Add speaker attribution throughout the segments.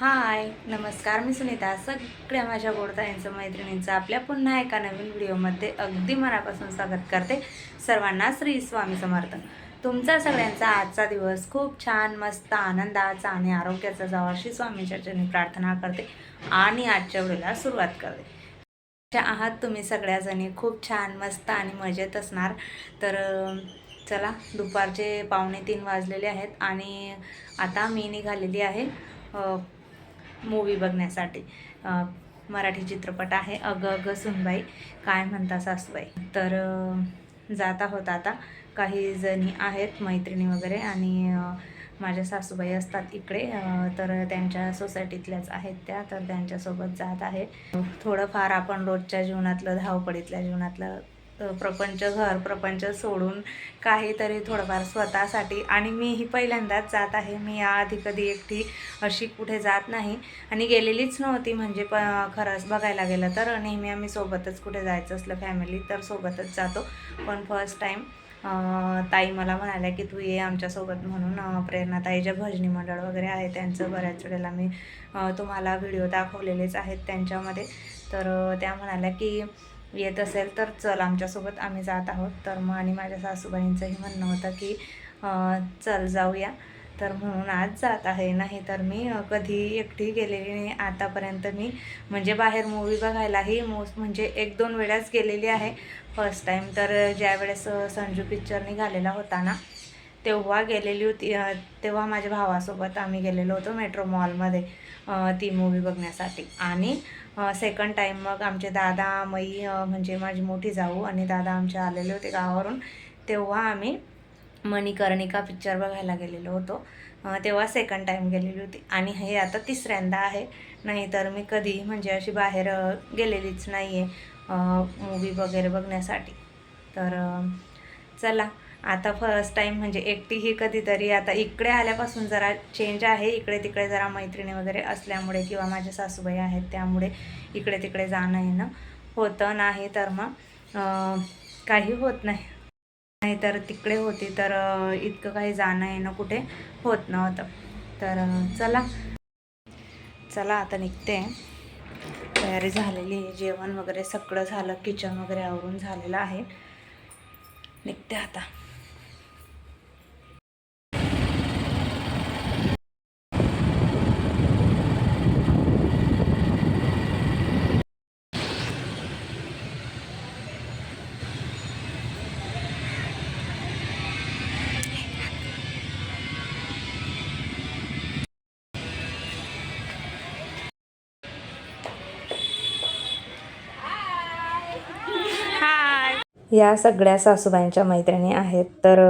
Speaker 1: हाय नमस्कार मी सुनीता. सगळ्या माझ्या गोडताईंचं मैत्रिणींचं आपल्या पुन्हा एका नवीन व्हिडिओमध्ये अगदी मनापासून स्वागत करते सर्वांना श्री स्वामी समर्थ. तुमचा सगळ्यांचा आजचा दिवस खूप छान मस्त आनंदाचा आणि आरोग्याचा जावा श्री स्वामीच्या चरणी प्रार्थना करते आणि आजच्या वेळेला सुरुवात करते. आहात तुम्ही सगळ्याजणी खूप छान मस्त आणि मजेत असणार. तर चला दुपारचे पावणे तीन वाजलेले आहेत आणि आता मी निघालेली आहे मूवी बघण्यासाठी. मराठी चित्रपट आहे अग अग सुनबाई. काय म्हणता सासूबाई? तर जात आहोत आता. काही जणी आहेत मैत्रिणी वगैरे आणि माझ्या सासूबाई असतात इकडे. तर त्यांच्या सोसायटीतल्याच आहेत त्या तर त्यांच्यासोबत जात आहे. थोडंफार आपण रोजच्या जीवनातलं धावपळीतल्या जीवनातलं प्रपंच घर प्रपंच सोडून काहीतरी थोडंफार स्वतःसाठी. आणि मीही पहिल्यांदाच जात आहे. मी याआधी कधी एकटी अशी कुठे जात नाही. आणि गेलेलीच नव्हती. म्हणजे प खरंच बघायला गेलं तर नेहमी आम्ही सोबतच कुठे जायचं असलं फॅमिली तर सोबतच जातो. पण फर्स्ट टाईम ताई मला म्हणाल्या की तू ये आमच्यासोबत म्हणून प्रेरणाताई प्रेरणाताईच्या भजनी मंडळ वगैरे आहे. त्यांचं बऱ्याच वेळेला मी तुम्हाला व्हिडिओ दाखवलेलेच आहेत त्यांच्यामध्ये. तर त्या म्हणाल्या की येत असेल तर चल आमच्यासोबत आम्ही जात आहोत. तर मग आणि माझ्या सासूबाईंचंही म्हणणं होतं की चल जाऊया. तर म्हणून आज जात आहे. नाही तर मी कधी एकटी गेलेली नाही. आतापर्यंत मी म्हणजे बाहेर मूवी बघायलाही मोस्ट म्हणजे एक दोन वेळाच गेलेली आहे. फर्स्ट टाईम तर ज्या वेळेस संजू पिक्चर निघालेला होता ना तेव्हा गेलेली होती. तेव्हा माझ्या भावासोबत आम्ही गेलेलो होतो मेट्रो मॉलमध्ये ती मूवी बघण्यासाठी. आणि सेकंड टाईम मग आमचे दादा मई म्हणजे माझी मोठी जाऊ आणि दादा आमचे आलेले होते गावावरून तेव्हा आम्ही मणिकर्णिका पिक्चर बघायला गेलेलो होतो. तेव्हा सेकंड टाईम गेलेली होती. आणि हे आता तिसऱ्यांदा आहे. नाहीतर मी कधी म्हणजे अशी बाहेर गेलेलीच नाही आहे मूवी वगैरे बघण्यासाठी. तर चला. आता फर्स्ट टाईम म्हणजे एकटीही कधीतरी आता इकडे आल्यापासून जरा चेंज आहे. इकडे तिकडे जरा मैत्रिणी वगैरे असल्यामुळे किंवा माझ्या सासूबाई आहेत त्यामुळे इकडे तिकडे जाणं येणं होतं नाही तर मग काही होत नाही. नाहीतर तिकडे होती तर इतकं काही जाणं येणं कुठे होत नव्हतं. तर चला. चला आता निघते. तयारी झालेली आहे. जेवण वगैरे सगळं झालं. किचन वगैरे आवरून झालेलं आहे. निघते आता. या सगळ्या सासूबाईंच्या मैत्रिणी आहेत. तर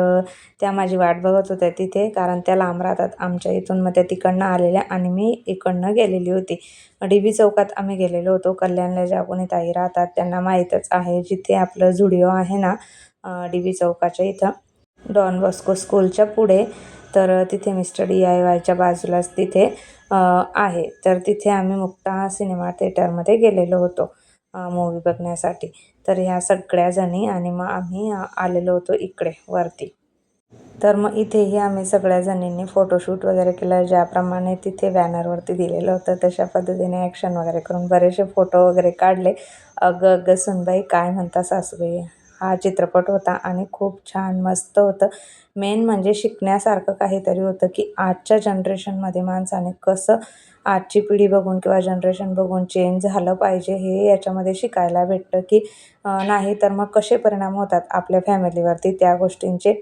Speaker 1: त्या माझी वाट बघत होत्या तिथे कारण त्या लांब राहतात आमच्या इथून. मग त्या तिकडनं आलेल्या आणि मी इकडनं गेलेली होती. डी बी चौकात आम्ही गेलेलो होतो. कल्याणला ज्या कोणी ताई राहतात त्यांना माहीतच आहे जिथे आपलं झुडिओ आहे ना डी बी चौकाच्या इथं. डॉन बॉस्को स्कूलच्या पुढे. तर तिथे मिस्टर डी आय वायच्या बाजूलाच तिथे आहे. तर तिथे आम्ही मुक्ता सिनेमा थिएटरमध्ये गेलेलो होतो. मूवी बघण्यासाठी. तर ह्या सगळ्याजणी आणि मग आम्ही आलेलो होतो इकडे वरती. तर मग इथेही आम्ही सगळ्या जणींनी फोटोशूट वगैरे केलं. ज्याप्रमाणे तिथे बॅनरवरती दिलेलं होतं तशा पद्धतीने ॲक्शन वगैरे करून बरेचसे फोटो वगैरे काढले. अगं अगं सुनबाई काय म्हणता सासूबाई? हा चित्रपट होता आणि खूप छान मस्त होतं. मेन म्हणजे शिकण्यासारखं काहीतरी होतं की आजच्या जनरेशनमध्ये माणसाने कसं आजची पिढी बघून किंवा जनरेशन बघून चेंज झालं पाहिजे हे याच्यामध्ये शिकायला भेटतं की नाही तर मग कसे परिणाम होतात आपल्या फॅमिलीवरती त्या गोष्टींचे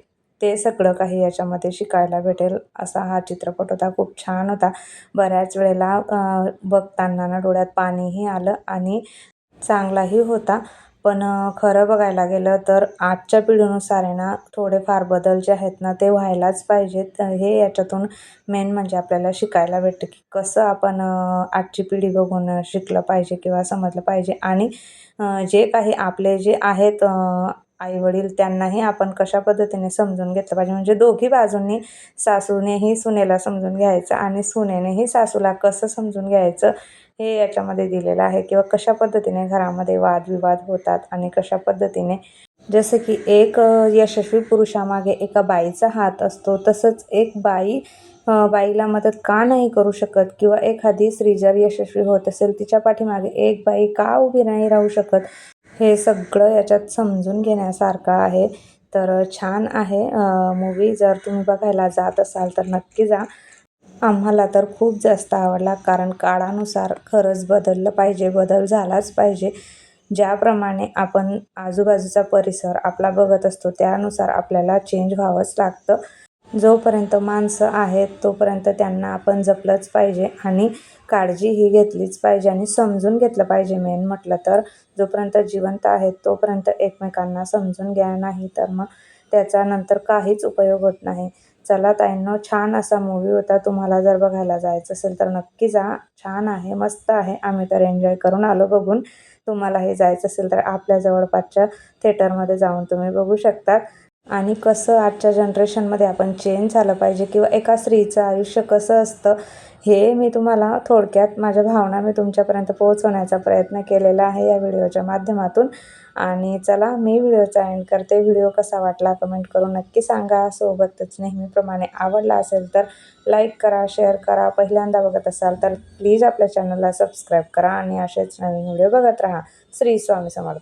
Speaker 1: ते सगळं काही याच्यामध्ये शिकायला भेटेल असा हा चित्रपट होता. खूप छान होता. बऱ्याच वेळेला बघताना ना डोळ्यात पाणीही आलं आणि चांगलाही होता. पण खरं बघायला गेलं तर आजच्या पिढीनुसार आहे ना थोडेफार बदल जे आहेत ना ते व्हायलाच पाहिजेत. हे याच्यातून मेन म्हणजे आपल्याला शिकायला भेटतं की कसं आपण आजची पिढी बघून शिकलं पाहिजे किंवा समजलं पाहिजे. आणि जे काही आपले जे आहेत आई वडील त्यांनाही आपण कशा पद्धतीने समजून घेतलं पाहिजे? म्हणजे दोघी बाजूंनी सासूनेही सुनेला समजून घ्यायचं आणि सुनेनेही सासूला कसं समजून घ्यायचं हे याच्यामध्ये दिलेलं आहे किंवा कशा पद्धतीने घरामध्ये वादविवाद होतात आणि कशा पद्धतीने जसं की एक यशस्वी पुरुषामागे एका बाईचा हात असतो तसंच एक बाई बाईला मदत का नाही करू शकत किंवा एखादी स्त्री जर यशस्वी होत असेल तिच्या पाठीमागे एक बाई का उभी नाही राहू शकत? हे सगळं याच्यात समजून घेण्यासारखं आहे. तर छान आहे मूवी जर तुम्ही बघायला जात असाल तर नक्की जा. आम्हाला तर खूप जास्त आवडला कारण काळानुसार खरंच बदललं पाहिजे बदल झालाच पाहिजे. ज्याप्रमाणे आपण आजूबाजूचा परिसर आपला बघत असतो त्यानुसार आपल्याला चेंज व्हावंच लागतं. जोपर्यंत माणसं आहेत तोपर्यंत त्यांना आपण जपलंच पाहिजे आणि काळजी ही घेतलीच पाहिजे आणि समजून घेतलं पाहिजे मेन म्हटलं तर. जोपर्यंत जिवंत आहेत तोपर्यंत एकमेकांना समजून घ्या नाही तर मग त्याचा नंतर काहीच उपयोग होत नाही. चला ताईंनो छान असा मूवी होता. तुम्हाला जर बघायला जायचं असेल तर नक्की जा. छान आहे मस्त आहे. आम्ही तर एन्जॉय करून आलो बघून. तुम्हालाही जायचं असेल तर आपल्या जवळपासच्या थिएटरमध्ये जाऊन तुम्ही बघू शकतात आणि कसं आजच्या जनरेशनमध्ये आपण चेंज झालं पाहिजे किंवा एका स्त्रीचं आयुष्य कसं असतं हे मी तुम्हाला थोडक्यात माझ्या भावना मी तुमच्यापर्यंत पोहोचवण्याचा प्रयत्न केलेला आहे या व्हिडिओच्या माध्यमातून. आणि चला मी व्हिडिओचा एंड करते. व्हिडिओ कसा वाटला कमेंट करून नक्की सांगा. सोबतच नेहमीप्रमाणे आवडला असेल तर लाईक करा शेअर करा. पहिल्यांदा बघत असाल तर प्लीज आपल्या चॅनलला सबस्क्राईब करा आणि असेच नवीन व्हिडिओ बघत राहा. श्री स्वामी समर्थ.